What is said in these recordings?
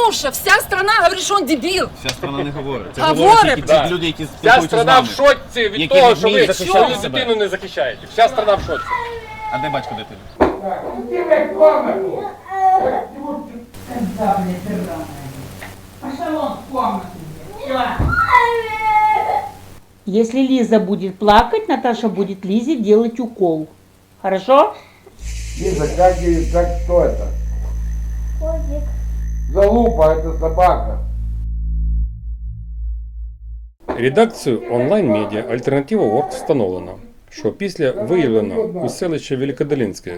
Потому что вся страна говорит, что он дебил. Вся страна не говорить. Це Говорить, говорять тільки да. ті люди, які Вся спілкуються з страна вами. в шоці від Які того, не що ви вміють свою захищати себе. дитину не захищаєте. Вся страна в шоці. А де батько дитини? Контабли сраная. Пошел он в комнату. Всё. Если Лиза будет плакать, Наташа будет Лизе делать укол. Хорошо? Лиза, как, и- как что это? Залупа, это собака. Редакцію онлайн-медіа Альтернатива Ворк встановлено, що після виявленого у селищі Великодолинське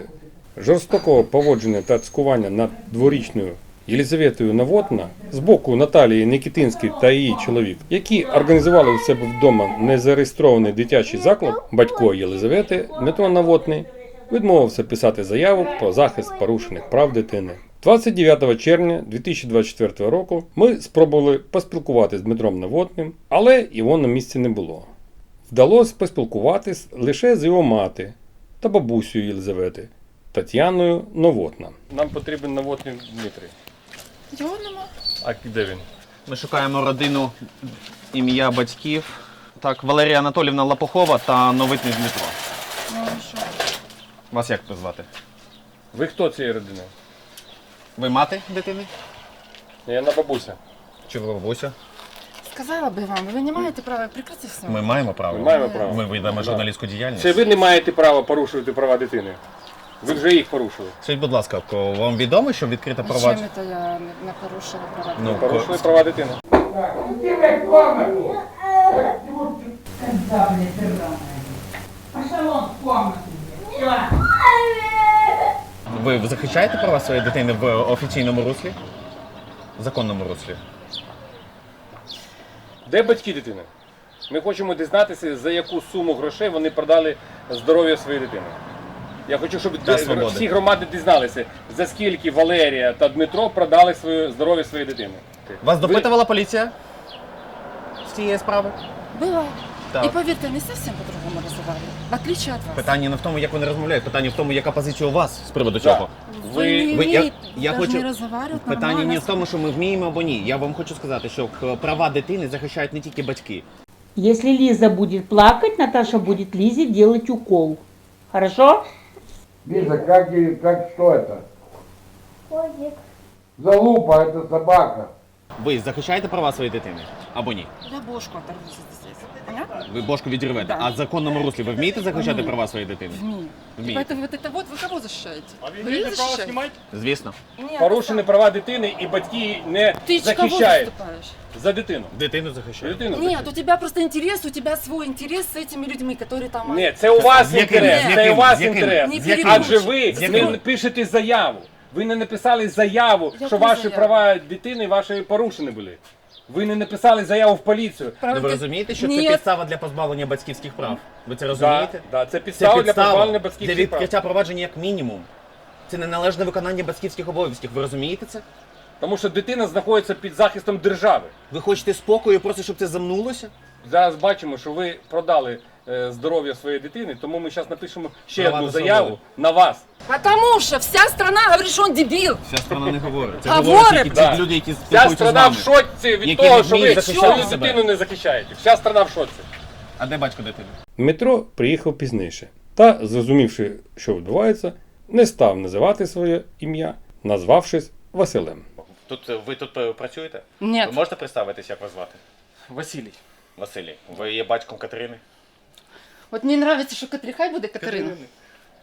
жорстокого поводження та цькування над дворічною Єлизаветою Навотна з боку Наталії Никітинської та її чоловік, які організували у себе вдома незареєстрований дитячий заклад, батько Єлизавети Дмитро Навотний відмовився писати заяву про захист порушених прав дитини. 29 червня 2024 року ми спробували поспілкуватися з Дмитром Навотним, але його на місці не було. Вдалося поспілкуватись лише з його мати та бабусею Єлизавети Тетяною Новотна. Нам потрібен Новотний Дмитрий. Його нема. А де він? Ми шукаємо родину ім'я батьків. Так, Валерія Анатолівна Лапохова та Новитний Дмитро. Ну що? Вас як призвати? Ви хто цієї родини? Ви мати дитини? Я на бабуся. Чи ви бабуся? Сказала би вам, ви не маєте права прекратити все. Ми маємо право. Ми маємо право. Ми ведемо журналістську діяльність. Це ви не маєте права порушувати права дитини. Ви вже їх порушили. Скажіть, будь ласка, ко- вам відомо, що відкрите Чим провадження? це я не, не порушила права? Ну, Порушили ко- права дитини. Так, иди в комнату. Контабли сраная. Пошел он в комнату. Всё. Ви захищаєте права своєї дитини в офіційному руслі? В законному руслі? Де батьки дитини? Ми хочемо дізнатися, за яку суму грошей вони продали здоров'я своєї дитини. Я хочу, щоб Та свободи. всі громади дізналися, за скільки Валерія та Дмитро продали своє здоров'я своєї дитини. Вас Ви- допитувала поліція з цієї справи? Было. Так. И поверьте, они совсем по-другому разговаривали. В отличие от вас. Питання не в тому, як вони розмовляють, питання в тому, яка позиція у вас з приводу Да. цього. Вы, не ви- я- умеете я даже хочу- не разговаривать Питання нормально. не в тому, що ми вміємо або ні. Я вам хочу сказати, що к- права дитини захищають не тільки батьки. Если Лиза будет плакать, Наташа будет Лизе делать укол. Хорошо? Лиза, как, и- как что это? Залупа, это собака. Ви захищаєте права своєї дитини або ні? Я бошку оторву здесь. Понятно? Ви бошку відірвете. Да. А в законному руслі ви вмієте захищати Вмію. права своєї дитини? Вмію. Вмієте. Поэтому вот это вот, вы кого защищаете? вы их защищаете? Звісно. Нет, Порушені это права дитини і батьки не Ты ж кого захищають заступаешь? за дитину. Дитину За захищають. дитину. Нет, у тебя просто интерес, у тебя свой интерес с этими людьми, которые там... Ні, це у вас З яким? інтерес. З Це яким? у вас З яким? інтерес. Не З яким? Адже ви З яким? не пишете заяву. Ви не написали заяву, Яку що ваші заяву? права дитини ваші порушені були. Ви не написали заяву в поліцію. Правда, Ну, ви розумієте, що це підстава для позбавлення батьківських прав? Ви це розумієте? да, це Це підстава для позбавлення для батьківських прав. відкриття провадження як мінімум. Це неналежне виконання батьківських обов'язків. Ви розумієте це? Тому що дитина знаходиться під захистом держави. Ви хочете спокою, просто щоб це замнулося? Зараз бачимо, що ви продали здоров'я своєї дитини, тому ми зараз напишемо ще Права одну заяву свободу. на вас. Потому что вся страна говорит, что он дебил. Вся страна не говорить. Це Говорить, говорять тільки да. ті люди, які Вся спілкуються з страна в шоці від які того, що вміють ви захищати свою себе. дитину не захищаєте. Вся страна в шоці. А де батько дитини? Дмитро приїхав пізніше та, зрозумівши, що відбувається, не став називати своє ім'я, назвавшись Василем. Тут ви тут працюєте? Нет. Ви можете представитися, як вас звати? Василій. Василій. Ви є батьком Катерини? Вот мне нравится, что Катерина, хай буде Катерина.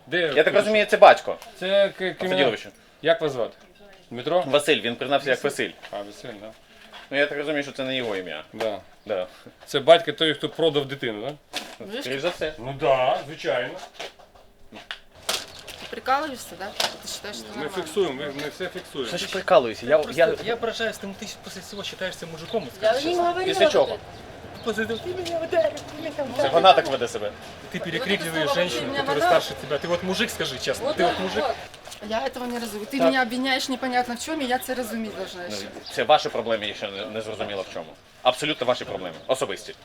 Де? Я так розумію, це батько. Це к- кримінал. Константиновичу. Як вас звати? Дмитро? Василь, він признався як Василь. А, Василь, так. Ну я так розумію, що це не його ім'я. Да. Да. Це батько той, хто продав дитину, так? Скоріше за все. Ну так, да, звичайно. Ты прикалываешься, да? Ты считаешь, что Ми нормально? фіксуємо, ми, ми все фіксуємо. Що ж прикалуюся? Я, Просто я... я, поражаюсь, тому ты после всего считаешься мужиком. вот Я скажи не честно. говорила. Після вот чого? это. После этого ты меня ударил, ты меня Це ударил. вона так веде себе. Ты Вот перекрикиваешь это слово женщину, «ты меня которая ударил». старше тебя. Ты вот мужик, скажи честно. Вот ты вот так мужик. вот. Я этого не разумею. Ты Так. меня обвиняешь непонятно в чем, и я це розуміти должна Ну, ще. Це ваші проблеми, я ще не, не зрозуміло в чому. Абсолютно ваші проблеми. Особисті.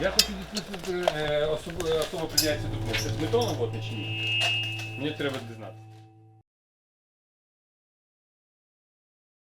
Я хочу дійсно особливо приділяється документ. Це Дмитро Новотний чи ні? Мені треба дізнатися.